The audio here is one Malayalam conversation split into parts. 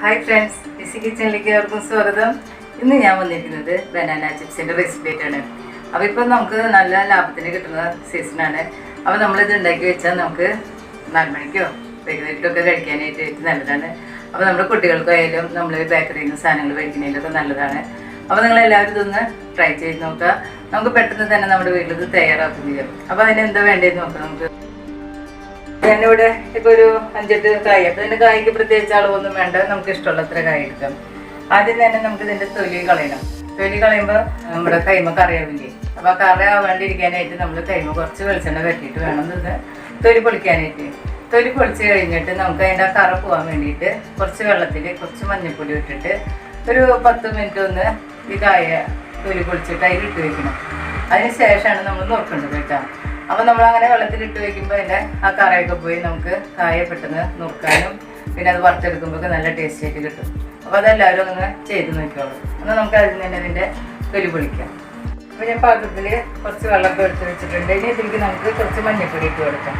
ഹായ് ഫ്രണ്ട്സ് ഡിസി കിച്ചണിലേക്ക് അവർക്കും സ്വാഗതം. ഇന്ന് ഞാൻ വന്നിരിക്കുന്നത് ബനാന ചിപ്സിന്റെ റെസിപ്പി ആയിട്ടാണ്. അപ്പോൾ ഇപ്പം നമുക്ക് നല്ല ലാഭത്തിന് കിട്ടുന്ന സീസണാണ് അപ്പോൾ നമ്മളിത് ഉണ്ടാക്കി വെച്ചാൽ നമുക്ക് നാല് മണിക്കോ വൈകുന്നേരത്തൊക്കെ കഴിക്കാനായിട്ട് നല്ലതാണ്. അപ്പോൾ നമ്മുടെ കുട്ടികൾക്കായാലും നമ്മൾ ബേക്കറിയിൽ നിന്ന് സാധനങ്ങൾ കഴിക്കുന്നതിലൊക്കെ നല്ലതാണ്. അപ്പോൾ നിങ്ങൾ എല്ലാവരും ഇതൊന്ന് ട്രൈ ചെയ്ത് നോക്കുക. നമുക്ക് പെട്ടെന്ന് തന്നെ നമ്മുടെ വീട്ടിൽ ഇത് അപ്പോൾ അതിന് എന്താ വേണ്ടതെന്ന് നോക്കാം നമുക്ക്. ഞാനിവിടെ ഇപ്പൊ ഒരു അഞ്ചെട്ട് കായ. അപ്പൊ ഇതിന്റെ കായ്ക്ക് പ്രത്യേകിച്ച് അളവൊന്നും വേണ്ട. നമുക്ക് ഇഷ്ടമുള്ള അത്ര കായ എടുക്കാം. ആദ്യം തന്നെ നമുക്ക് ഇതിന്റെ തൊലി കളയണം. തൊലി കളയുമ്പോൾ നമ്മുടെ കൈമ കറിയാവില്ലേ? അപ്പൊ ആ കറി ആവാണ്ടിരിക്കാനായിട്ട് നമ്മൾ കൈമ കുറച്ച് വെളിച്ചെണ്ണ കെട്ടിയിട്ട് വേണം ഇത് തൊലി പൊളിക്കാനായിട്ട്. തൊലി പൊളിച്ച് കഴിഞ്ഞിട്ട് നമുക്ക് അതിന്റെ ആ കറ പോവാൻ വേണ്ടിയിട്ട് കുറച്ച് വെള്ളത്തിൽ കുറച്ച് മഞ്ഞൾപ്പൊടി ഇട്ടിട്ട് ഒരു പത്ത് മിനിറ്റ് ഒന്ന് ഈ കായ തൊലി പൊളിച്ചിട്ട് അതിലിട്ട് വെക്കണം. അതിന് ശേഷമാണ് നമ്മൾ നോക്കേണ്ടത് കേട്ടോ. അപ്പൊ നമ്മൾ അങ്ങനെ വെള്ളത്തിലിട്ട് വെക്കുമ്പോൾ അതിന്റെ ആ കറയൊക്കെ പോയി നമുക്ക് കായ പെട്ടെന്ന് നുറുക്കാനും പിന്നെ അത് വറുത്തെടുക്കുമ്പോൾ നല്ല ടേസ്റ്റ് ആയിട്ട് കിട്ടും. അപ്പൊ അതെല്ലാവരും ഒന്ന് ചെയ്ത് നോക്കിയോളൂ എന്നാൽ നമുക്ക് അതിൽ തന്നെ ഇതിന്റെ തൊലി പൊളിക്കാം. അപ്പൊ ഞാൻ പാത്രത്തിൽ കുറച്ച് വെള്ളമൊക്കെ എടുത്ത് വെച്ചിട്ടുണ്ട്. ഇനി ഇതിലേക്ക് നമുക്ക് കുറച്ച് മഞ്ഞൾപ്പൊടി ഇട്ട് കൊടുക്കാം.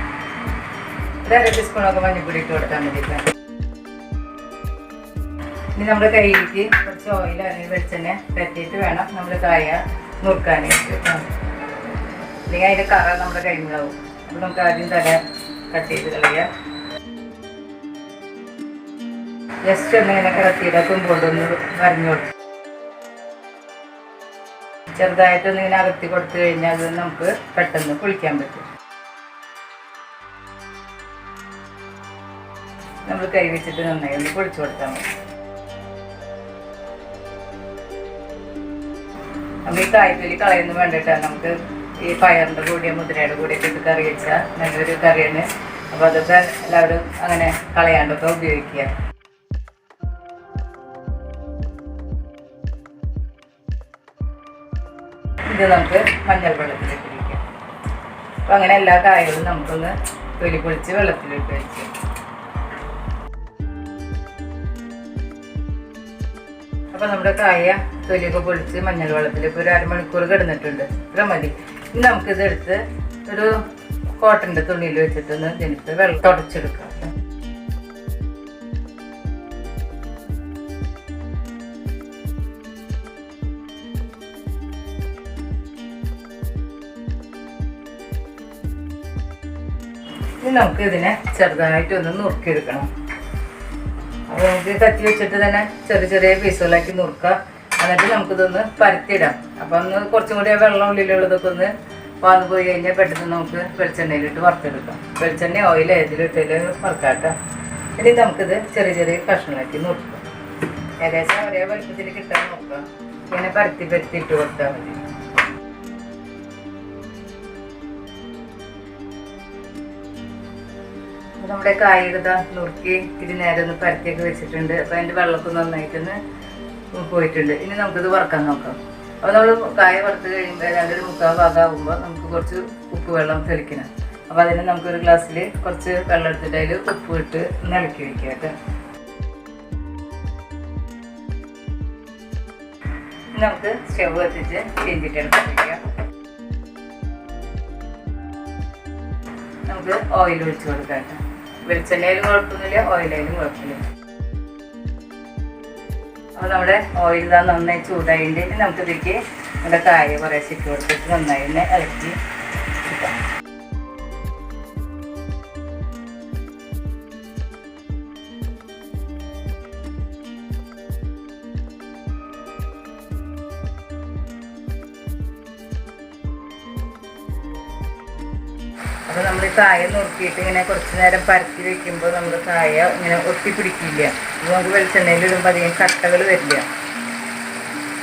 ഒരു അര ടീസ്പൂണൊക്കെ മഞ്ഞൾപ്പൊടി ഇട്ട് മതി ഇപ്പം. ഇനി നമ്മുടെ കയ്യിലേക്ക് കുറച്ച് ഓയിൽ അല്ലെങ്കിൽ വെളിച്ചെണ്ണ പറ്റിയിട്ട് വേണം നമ്മൾ കായ നുറുക്കാനായിട്ട്. അല്ലെങ്കിൽ അതിന്റെ കറ നമ്മുടെ കൈമിളാവും അപ്പോൾ നമുക്ക് ആദ്യം തല കട്ട് ചെയ്ത് കളയാം ജസ്റ്റ് ഒന്ന് ഇങ്ങനെ കിടത്തിയിട്ട് കൊണ്ടൊന്ന് വരഞ്ഞു കൊടുക്കും ചെറുതായിട്ടൊന്ന് ഇങ്ങനെ അകത്തി കൊടുത്തു കഴിഞ്ഞാൽ അത് നമുക്ക് പെട്ടെന്ന് കുളിക്കാൻ പറ്റും. നമ്മൾ കൈ വെച്ചിട്ട് നന്നായി ഒന്ന് പൊളിച്ചു കൊടുത്താൽ മതി. നമ്മൾ ഈ കായ്പലി കളയുന്നു വേണ്ടിട്ടാണ് നമുക്ക് ഈ പയറിന്റെ കൂടിയ മുതിരയുടെ കൂടിയൊക്കെ ഇട്ട് കറി വെച്ചാൽ നല്ലൊരു കറിയാണ്. അപ്പോൾ അതൊക്കെ എല്ലാവരും അങ്ങനെ കളയാണ്ടൊക്കെ ഉപയോഗിക്കുക. ഇത് നമുക്ക് മഞ്ഞൾ വെള്ളത്തിലേക്ക് ഇരിക്കാം അപ്പോൾ അങ്ങനെ എല്ലാ കായകളും നമുക്കൊന്ന് തൊലി പൊളിച്ച് വെള്ളത്തിലിട്ട് വെച്ച്. അപ്പൊ നമ്മുടെ കായ തൊലിയൊക്കെ പൊളിച്ച് മഞ്ഞൾ വെള്ളത്തിൽ ഇപ്പൊ ഒരു അരമണിക്കൂർ കിടന്നിട്ടുണ്ട്. ഇത്ര മതി. ഇനി നമുക്കിത് എടുത്ത് ഒരു കോട്ടന്റെ തുണിയിൽ വെച്ചിട്ടൊന്ന് ഇതിനകത്ത് വെള്ളം തുടച്ചെടുക്കാം. ഇനി നമുക്ക് ഇതിനെ ചെറുതായിട്ട് ഒന്ന് നുറുക്കിയെടുക്കണം. അപ്പോൾ നമുക്ക് കത്തി വെച്ചിട്ട് തന്നെ ചെറിയ ചെറിയ പീസുകളാക്കി നുറുക്കാം. എന്നിട്ട് നമുക്കിതൊന്ന് പരത്തിയിടാം. അപ്പം ഒന്ന് കുറച്ചും കൂടി വെള്ളം ഉള്ളിലുള്ളതൊക്കെ ഒന്ന് വന്നു പോയി കഴിഞ്ഞാൽ പെട്ടെന്ന് നമുക്ക് വെളിച്ചെണ്ണയിലിട്ട് വറുത്തെടുക്കാം. വെളിച്ചെണ്ണ ഓയിൽ ഏതിലിട്ടാലും വറുക്കാട്ടോ. ഇനി നമുക്കിത് ചെറിയ ചെറിയ കഷ്ണമാക്കി നോക്കാം ഏകദേശം ഒരേ വലുപ്പത്തിൽ കിട്ടാൻ നോക്കാം. ഇങ്ങനെ പരത്തി പരത്തി ഇട്ട് കൊടുത്താൽ മതി. നമ്മുടെ കായികത നുറുക്കി ഇത്തിരി ഒന്ന് പരത്തിയൊക്കെ വെച്ചിട്ടുണ്ട്. അപ്പൊ അതിന്റെ വെള്ളമൊക്കെ നന്നായിട്ടൊന്ന് പോയിട്ടുണ്ട്. ഇനി നമുക്കിത് വറക്കാൻ നോക്കാം. അപ്പോൾ നമ്മൾ കായ വറുത്ത് കഴിയുമ്പോൾ രണ്ടൊരു മുക്കാൽ ഭാഗമാകുമ്പോൾ നമുക്ക് കുറച്ച് ഉപ്പ് വെള്ളം തെളിക്കണം. അപ്പോൾ അതിന് നമുക്കൊരു ഗ്ലാസ്സിൽ കുറച്ച് വെള്ളം എടുത്തിട്ട് അതിൽ ഉപ്പ് ഇട്ട് നിലക്കി വെക്കുക കേട്ടോ. നമുക്ക് സ്റ്റവ് കത്തിച്ച് ചീഞ്ചിട്ട് എടുക്കാൻ വയ്ക്കാം നമുക്ക് ഓയിൽ ഒഴിച്ച് കൊടുക്കാം കേട്ടോ. വെളിച്ചെണ്ണയിലും കുഴപ്പമൊന്നുമില്ല ഓയിലായാലും കുഴപ്പമില്ല. അപ്പോൾ ഓയിൽ ഇതാ നന്നായി ചൂടായിട്ട് ഇനി നമുക്ക് ഇതിലേക്ക് നമ്മുടെ കായ കുറേ ഇട്ട് കൊടുത്തിട്ട് നന്നായി ഒന്ന് ഇളക്കി. എടുക്കാം അപ്പോൾ നമ്മൾ ഈ കായ നുറുക്കിയിട്ട് ഇങ്ങനെ കുറച്ച് നേരം പരത്തി വെക്കുമ്പോൾ നമ്മൾ കായ ഇങ്ങനെ ഒട്ടിപ്പിടിക്കില്ല. അപ്പോൾ നമുക്ക് വെളിച്ചെണ്ണയിൽ ഇടുമ്പോൾ അധികം കട്ടകൾ വരില്ല.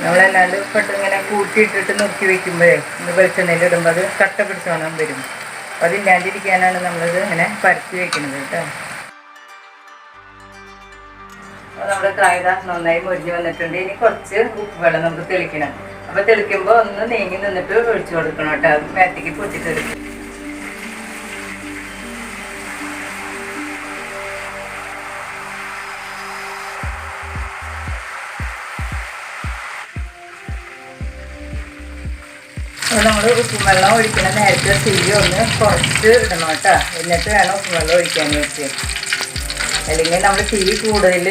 നമ്മളല്ലാണ്ട് പെട്ടെന്ന് ഇങ്ങനെ കൂട്ടിയിട്ടിട്ട് നുറുക്കി വെക്കുമ്പോഴേ നമ്മൾ വെളിച്ചെണ്ണയിൽ ഇടുമ്പോൾ അത് കട്ട പിടിച്ചോണം വരും. അപ്പോൾ അതില്ലാണ്ടിരിക്കാനാണ് നമ്മളിത് ഇങ്ങനെ പരത്തി വെക്കുന്നത് കേട്ടോ. അപ്പോൾ നമ്മുടെ കായ നന്നായി മുരിഞ്ഞ് വന്നിട്ടുണ്ട്. ഇനി കുറച്ച് ഉപ്പ് വെള്ളം നമുക്ക് തെളിക്കണം. അപ്പോൾ തെളിക്കുമ്പോൾ ഒന്ന് നീങ്ങി നിന്നിട്ട് ഒഴിച്ചു കൊടുക്കണം കേട്ടോ. അത് മേത്തേക്ക് പൊട്ടിത്തെളിക്കും അപ്പോൾ നമ്മൾ ഉപ്പും വെള്ളം ഒഴിക്കണ നേരത്തെ തിരി ഒന്ന് കുറച്ച് ഇടണം കേട്ടോ. എന്നിട്ട് വേണം ഉപ്പും വെള്ളം വേണ്ടി അല്ലെങ്കിൽ നമ്മൾ തിരി കൂടുതൽ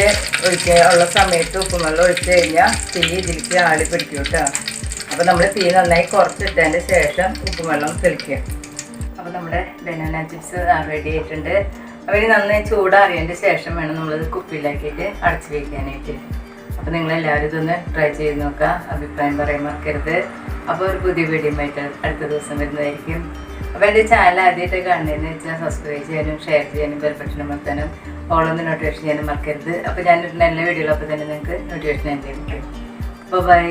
ഒഴിക്ക ഉള്ള സമയത്ത് ഉപ്പും വെള്ളം ഒഴിച്ച് കഴിഞ്ഞാൽ തിരി ഇതിലേക്ക് ആളി പിടിക്കും കേട്ടോ. അപ്പോൾ നമ്മൾ തീ നന്നായി കുറച്ചിട്ടതിന്റെ ശേഷം ഉപ്പും വെള്ളം തെളിക്കുക. അപ്പോൾ നമ്മുടെ ബനാന ചിപ്സ് റെഡി ആയിട്ടുണ്ട്. അവർ നന്നായി ചൂടാറിയതിന്റെ ശേഷം വേണം നമ്മളത് കുപ്പിയിലാക്കിയിട്ട് അടച്ചു വയ്ക്കാനായിട്ട് അപ്പോൾ നിങ്ങളെല്ലാവരും ഇതൊന്ന് ട്രൈ ചെയ്ത് നോക്കുക. അഭിപ്രായം പറയാൻ മറക്കരുത്. അപ്പോൾ ഒരു പുതിയ വീഡിയോ ആയിട്ട് അടുത്ത ദിവസം വരുന്നതായിരിക്കും. അപ്പോൾ എന്റെ ചാനൽ ആദ്യമായിട്ട് കാണുന്നതെന്ന് വെച്ചാൽ സബ്സ്ക്രൈബ് ചെയ്യാനും ഷെയർ ചെയ്യാനും ബെൽബട്ടൺ അമർത്താനും ഓളൊന്ന് നോട്ടിഫിക്കേഷൻ ചെയ്യാനും മറക്കരുത്. അപ്പോൾ ഞാനൊരു വീഡിയോകളും അപ്പോൾ തന്നെ നിങ്ങൾക്ക് നോട്ടിഫിക്കേഷൻ ലഭിക്കും അപ്പോൾ ബൈ